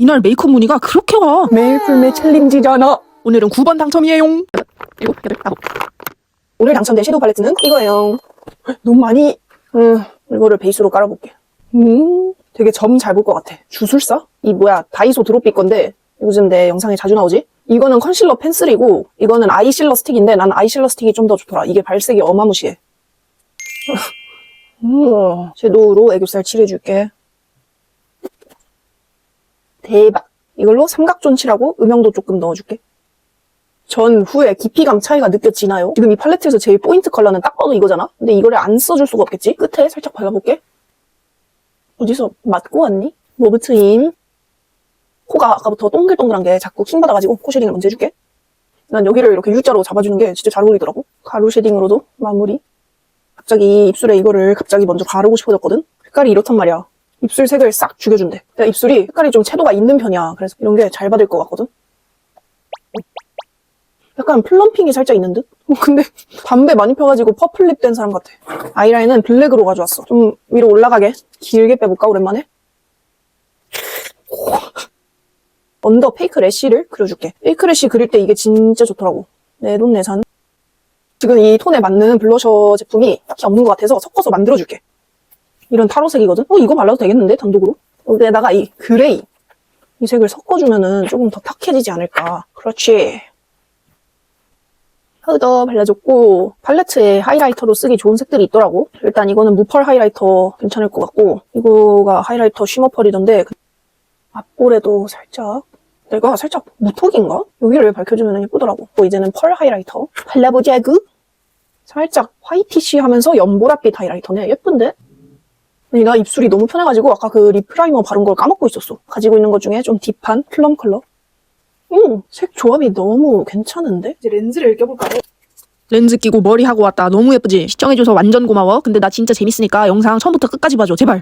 이날 메이크업 문의가 그렇게 와. 매일 풀매 챌린지잖아. 오늘은 9번 당첨이에요. 일곱, 여덟, 아홉. 오늘 당첨된 섀도우 팔레트는 이거예요. 너무 많이, 음, 이거를 베이스로 깔아볼게. 음, 되게 점 잘 볼 것 같아. 주술사? 이 뭐야, 다이소 드롭비 건데, 요즘 내 영상에 자주 나오지? 이거는 컨실러 펜슬이고, 이거는 아이실러 스틱인데, 난 아이실러 스틱이 좀 더 좋더라. 이게 발색이 어마무시해. 음, 섀도우로 애교살 칠해줄게. 대박. 이걸로 삼각존 칠하고 음영도 조금 넣어줄게. 전 후에 깊이감 차이가 느껴지나요? 지금 이 팔레트에서 제일 포인트 컬러는 딱 봐도 이거잖아? 근데 이거를 안 써줄 수가 없겠지? 끝에 살짝 발라볼게. 어디서 맞고 왔니? 모브트임. 코가 아까부터 동글동글한 게 자꾸 킹받아가지고 코 쉐딩을 먼저 해줄게. 난 여기를 이렇게 U자로 잡아주는 게 진짜 잘 어울리더라고. 가루 쉐딩으로도 마무리. 갑자기 입술에 이거를 갑자기 먼저 바르고 싶어졌거든? 색깔이 이렇단 말이야. 입술 색을 싹 죽여준대. 내가 입술이 색깔이 좀 채도가 있는 편이야. 그래서 이런 게 잘 받을 것 같거든? 약간 플럼핑이 살짝 있는 듯? 어, 근데 담배 많이 펴가지고 퍼플립 된 사람 같아. 아이라인은 블랙으로 가져왔어. 좀 위로 올라가게 길게 빼볼까 오랜만에? 언더 페이크 래쉬를 그려줄게. 페이크 래쉬 그릴 때 이게 진짜 좋더라고. 내돈내산. 지금 이 톤에 맞는 블러셔 제품이 딱히 없는 것 같아서 섞어서 만들어줄게. 이런 타로색이거든? 어, 이거 발라도 되겠는데? 단독으로? 여기에다가 이 그레이. 이 색을 섞어주면은 조금 더 탁해지지 않을까. 그렇지. 파우더 발라줬고 팔레트에 하이라이터로 쓰기 좋은 색들이 있더라고 일단 이거는 무펄 하이라이터 괜찮을 것 같고 이거가 하이라이터 쉬머펄이던데 그 앞볼에도 살짝 내가 살짝 무턱인가? 여기를 밝혀주면 예쁘더라고 또 이제는 펄 하이라이터 발라보자구 살짝 화이티시 하면서 연보랏빛 하이라이터네 예쁜데? 아니, 나 입술이 너무 편해가지고 아까 그 립 프라이머 바른 걸 까먹고 있었어 가지고 있는 것 중에 좀 딥한 플럼 컬러 음, 색 조합이 너무 괜찮은데? 이제 렌즈를 껴볼까? 렌즈 끼고 머리 하고 왔다. 너무 예쁘지? 시청해줘서 완전 고마워. 근데 나 진짜 재밌으니까 영상 처음부터 끝까지 봐줘. 제발.